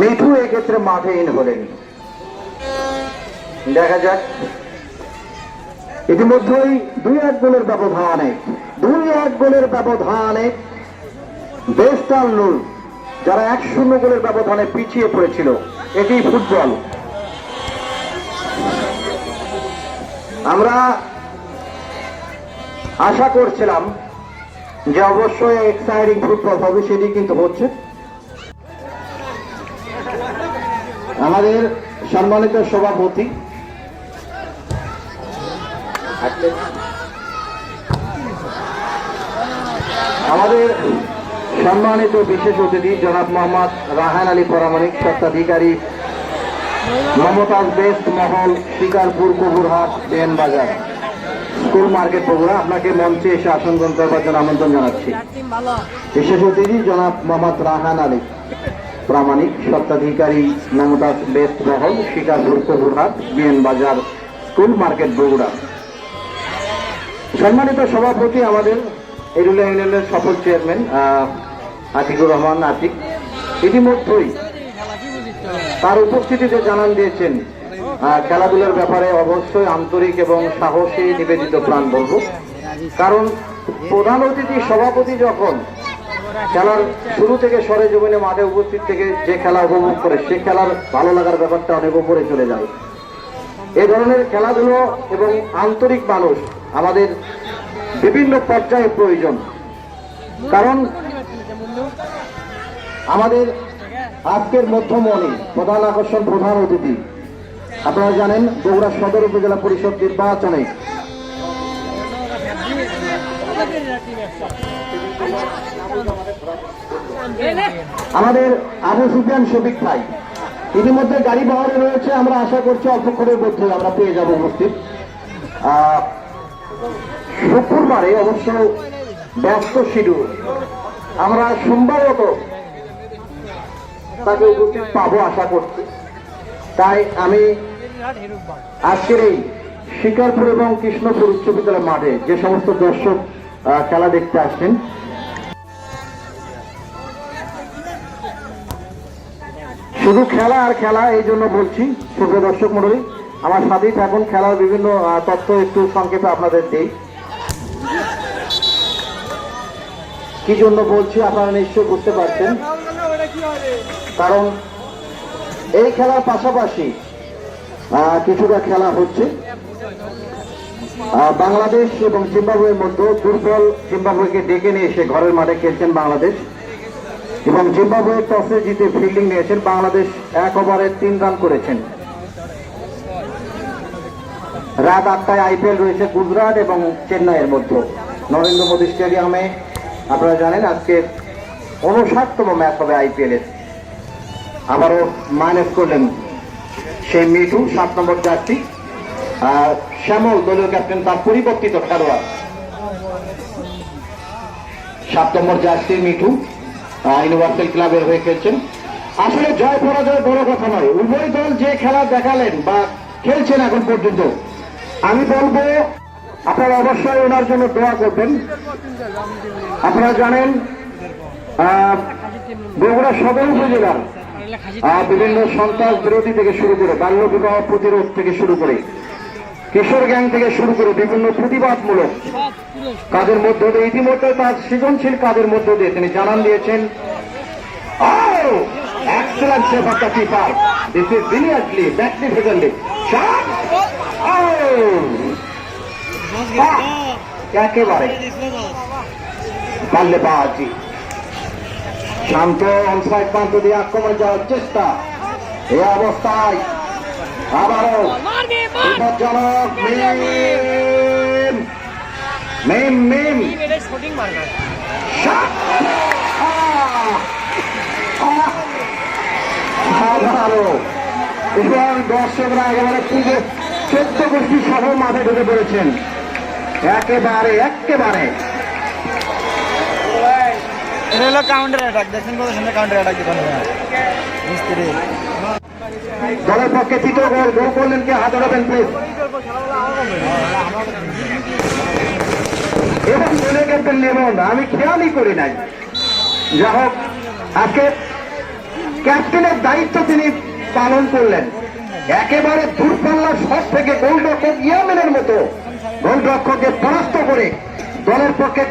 মিঠু এক্ষেত্রে মাঠে ইন হলেন। দেখা যাক। ইতিমধ্যেই দুই এক গোলের ব্যবধানে, দুই এক গোলের ব্যবধানে বেস্টাল নুল যারা এক শূন্য গোলের ব্যবধানে পিছিয়ে পড়েছিল এটি ফুটবল। আমরা আশা করছিলাম যে অবশ্যই এক্সাইটিং ফুটবল হবে, সেটি কিন্তু হচ্ছে। আমাদের সম্মানিত সভাপতি। আমাদের সম্মানিত বিশেষ অতিথি জনাব মোহাম্মদ রাহান আলী পরামানিক স্বত্বাধিকারী মমতাজ বেস্ট মহল, শিকারপুর, কবুরহাট, বেন বাজার স্কুল মার্কেট বগুড়া। আপনাকে মঞ্চে এসে আসন গ্রহণ করবার জন্য আমন্ত্রণ জানাচ্ছি। বিশেষ অতিথি জনাব মোহাম্মদ রাহান আলী। প্রামাণিক স্বত্বাধিকারী মমতাজ বেস্ট মহল শিকারপুর কবুরহাট বিএন বাজার স্কুল মার্কেট বগুড়া। সম্মানিত সভাপতি আমাদের এরুলা ইউনিয়নের সফল চেয়ারম্যান আতিকুর রহমান আতিক। ইতিমধ্যেই তার উপস্থিতিতে জানান দিয়েছেন খেলাধুলার ব্যাপারে অবশ্যই আন্তরিক এবং সাহসী নিবেদিত প্রাণ বলব কারণ প্রধান অতিথি সভাপতি যখন খেলার শুরু থেকে সরে জমিনে মাঠে উপস্থিত থেকে যে খেলা উপভোগ করে, সে খেলার ভালো লাগার ব্যাপারটা অনেক উপরে চলে যায়। এই ধরনের খেলাধুলো এবং আন্তরিক মানুষ আমাদের বিভিন্ন পর্যায়ে প্রয়োজন। কারণ আমাদের আজকের মধ্যমণি, প্রধান আকর্ষণ প্রধান অতিথি। আপনারা জানেন বগুড়া সদর উপজেলা পরিষদ নির্বাচনে আমাদের আবু সুফিয়ান শফিক ভাই। ইতিমধ্যে গাড়ি বহরে রয়েছে, আমরা আশা করছি অল্পক্ষণের মধ্যে আমরা পেয়ে যাব উপস্থিত। শুক্রবারে অবশ্য ব্যস্ত শিডিউল। আমরা সোমবারত তাকে উপস্থিত পাবো আশা করছি। তাই আমি আজকের এই শিকারপুর এবং কৃষ্ণপুর উচ্চ বিদ্যালয় মাঠে যে সমস্ত দর্শক খেলা দেখতে আসছেন শুধু খেলা আর খেলা, এই জন্য বলছি শুভ দর্শক মন্ডলী আমার সাথেই থাকুন, খেলার বিভিন্ন তথ্য একটু সংক্ষেপে আপনাদের দেই। কি জন্য বলছি, আপনারা নিশ্চয়ই বুঝতে পারছেন। কারণ এই খেলার পাশাপাশি কিছুটা খেলা হচ্ছে। বাংলাদেশ এবং জিম্বাবুয়ের মধ্যে দুর্বল জিম্বাবুয়েকে ডেকে নিয়ে এসে ঘরের মাঠে খেলছেন বাংলাদেশ। এবং জিম্বাবুয়ে টসে জিতে ফিল্ডিং নিয়েছেন বাংলাদেশ, এক ওভারে তিন রান করেছেন। রাত আটটায় আইপিএল রয়েছে গুজরাট এবং চেন্নাইয়ের মধ্যে। নরেন্দ্র মোদী স্টেডিয়ামে, আপনারা জানেন আজকে উনষাটতম ম্যাচ হবে আইপিএল এর। আবারও মাইনাস করলেন সেই মিঠু, সাত নম্বর জার্সি। আর শ্যামল, দলীয় ক্যাপ্টেন, তার পরিবর্তিত খেলোয়াড়। সাত নম্বর জার্সি মিঠু। ইউনিভার্সাল ক্লাবের হয়ে খেলছেন। আসলে জয় পরাজয় বড় কথা নয়। উভয় দল যে খেলা দেখালেন বা খেলছেন এখন পর্যন্ত, আমি বলব, আপনারা অবশ্যই ওনার জন্য দোয়া করবেন। আপনারা জানেন বগুড়া সদর উপজেলার বিভিন্ন সন্ত্রাস বিরোধী থেকে শুরু করে বাল্য বিবাহ প্রতিরোধ থেকে শুরু করে কিশোর গ্যাং থেকে শুরু করে বিভিন্ন প্রতিবাদমূলক কাজের মধ্য দিয়ে ইতিমধ্যে তার সৃজনশীল কাজের মধ্য দিয়ে তিনি জানান দিয়েছেন Oh! Oh! বাল্যবাজি শান্ত প্রান্ত দিয়ে আক্রমণ যাওয়ার চেষ্টা এই অবস্থায় আবারও বিপজ্জনক মিম মিম মিম! এবং দর্শকরা একেবারে পুজো চোদ্দ গোষ্ঠী সহ মাঠে ঢুকে পড়েছেন একেবারে একেবারে এটা হলো কাউন্টার অ্যাটাক দেখছেন কত সুন্দর কাউন্টার অ্যাটাক দিতে মিস্ত্রি দলের পক্ষে তৃতীয় গোল গোল করলেন কে? হাত উঠাবেন প্লিজ এবং দলীয় ক্যাপ্টেন লেমন আমি খেয়ালই করি নাই। যা হোক, আজকে ক্যাপ্টেনের দায়িত্ব তিনি পালন করলেন। একেবারে দূরপাল্লার শট থেকে গোলরক্ষক ইয়ামেনের মতো গোলরক্ষককে পরাস্ত করে দলের পক্ষে